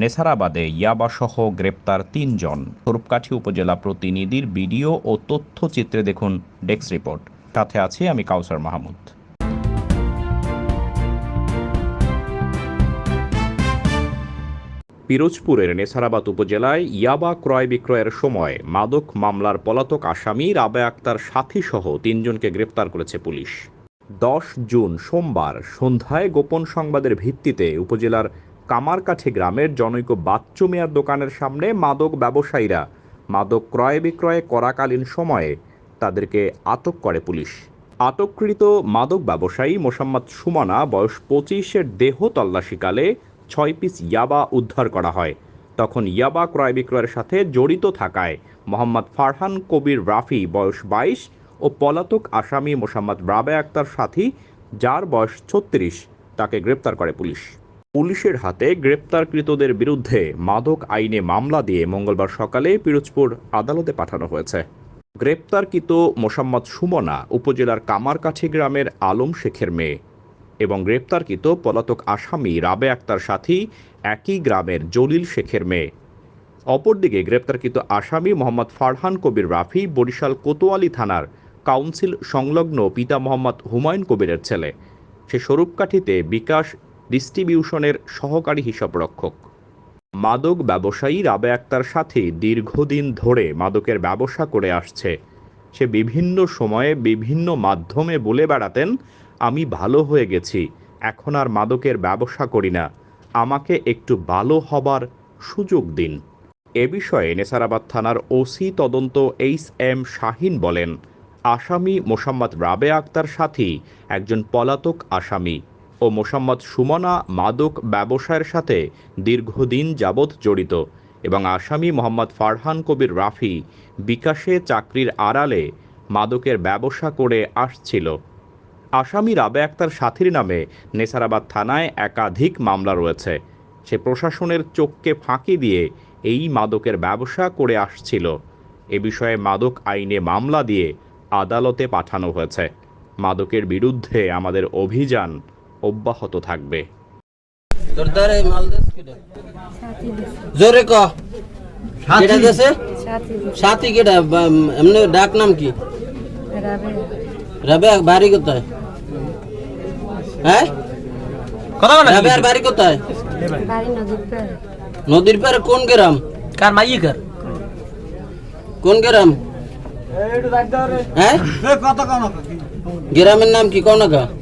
নেসারাবাদে ইয়াবাসহ গ্রেপ্তার তিনজন। স্বরূপকাঠি উপজেলা প্রতিনিধির ভিডিও ও তথ্যচিত্রে দেখুন ডেস্ক রিপোর্ট। সাথে আছি আমি কাউসার মাহমুদ। পিরোজপুরের নেসারাবাদ উপজেলায় ইয়াবা ক্রয় বিক্রয়ের সময় মাদক মামলার পলাতক আসামি রাবে আক্তার সাথীসহ তিনজনকে গ্রেপ্তার করেছে পুলিশ। দশ জুন সোমবার সন্ধ্যায় গোপন সংবাদের ভিত্তিতে উপজেলার কামারকাঠি গ্রামের জনৈক বাচ্চু মিয়ার দোকানের সামনে মাদক ব্যবসায়ীরা মাদক ক্রয় বিক্রয় করাকালীন সময়ে তাদেরকে আটক করে পুলিশ। আটককৃত মাদক ব্যবসায়ী মোসাম্মদ সুমনা বয়স পঁচিশের দেহ তল্লাশিকালে ছয় পিস ইয়াবা উদ্ধার করা হয়। তখন ইয়াবা ক্রয় বিক্রয়ের সাথে জড়িত থাকায় মোহাম্মদ ফারহান কবির রাফি বয়স বাইশ ও পলাতক আসামি মোসাম্মদ রাবে আক্তার সাথী, যার বয়স ছত্রিশ, তাকে গ্রেপ্তার করে পুলিশ। পুলিশের হাতে গ্রেপ্তারকৃতদের বিরুদ্ধে মাদক আইনে মামলা দিয়ে মঙ্গলবার সকালে পিরোজপুর আদালতে পাঠানো হয়েছে। গ্রেপ্তারকৃত মোসাম্মদ সুমনা উপজেলার কামারকাঠি গ্রামের আলম শেখের মেয়ে এবং গ্রেপ্তারকৃত পলাতক আসামি রাবে আক্তার সাথী একই গ্রামের জলিল শেখের মেয়ে। অপরদিকে গ্রেপ্তারকৃত আসামি মোহাম্মদ ফারহান কবির রাফি বরিশাল কোতোয়ালি থানার কাউন্সিল সংলগ্ন পিতা মোহাম্মদ হুমায়ুন কবিরের ছেলে। সে স্বরূপকাঠিতে বিকাশ ডিস্ট্রিবিউশনের সহকারী হিসাবরক্ষক। মাদক ব্যবসায়ী রাবে আক্তার সাথে দীর্ঘদিন ধরে মাদকের ব্যবসা করে আসছে। সে বিভিন্ন সময়ে বিভিন্ন মাধ্যমে বলে বেড়াতেন, আমি ভালো হয়ে গেছি, এখন আর মাদকের ব্যবসা করি না, আমাকে একটু ভালো হবার সুযোগ দিন। এ বিষয়ে নেসারাবাদ থানার ওসি তদন্ত এইচ এম শাহিন বলেন, আসামি মোসাম্মদ রাবে আক্তার সাথী একজন পলাতক আসামি। ও মোসাম্মদ সুমনা মাদক ব্যবসায়ের সাথে দীর্ঘদিন যাবৎ জড়িত এবং আসামি মোহাম্মদ ফারহান কবির রাফি বিকাশে চাকরির আড়ালে মাদকের ব্যবসা করে আসছিল। আসামি রাবে আক্তার সাথীর নামে নেসারাবাদ থানায় একাধিক মামলা রয়েছে। সে প্রশাসনের চোখকে ফাঁকি দিয়ে এই মাদকের ব্যবসা করে আসছিল। এ বিষয়ে মাদক আইনে মামলা দিয়ে আদালতে পাঠানো হয়েছে। মাদকের বিরুদ্ধে আমাদের অভিযান অব্যাহত থাকবে। কেটে জোরে ক। কেটে সাথী। সাথী এমনি ডাক নাম কি? রাবে রবে বাড়ি কোথায়? হ্যাঁ? রবে আর বাড়ি কোথায়? নদীর পারে কোন গ্রাম? কার মাইয়ে কার কোন গ্রাম? হ্যাঁ? গ্রামের নাম কি? কোন কাটি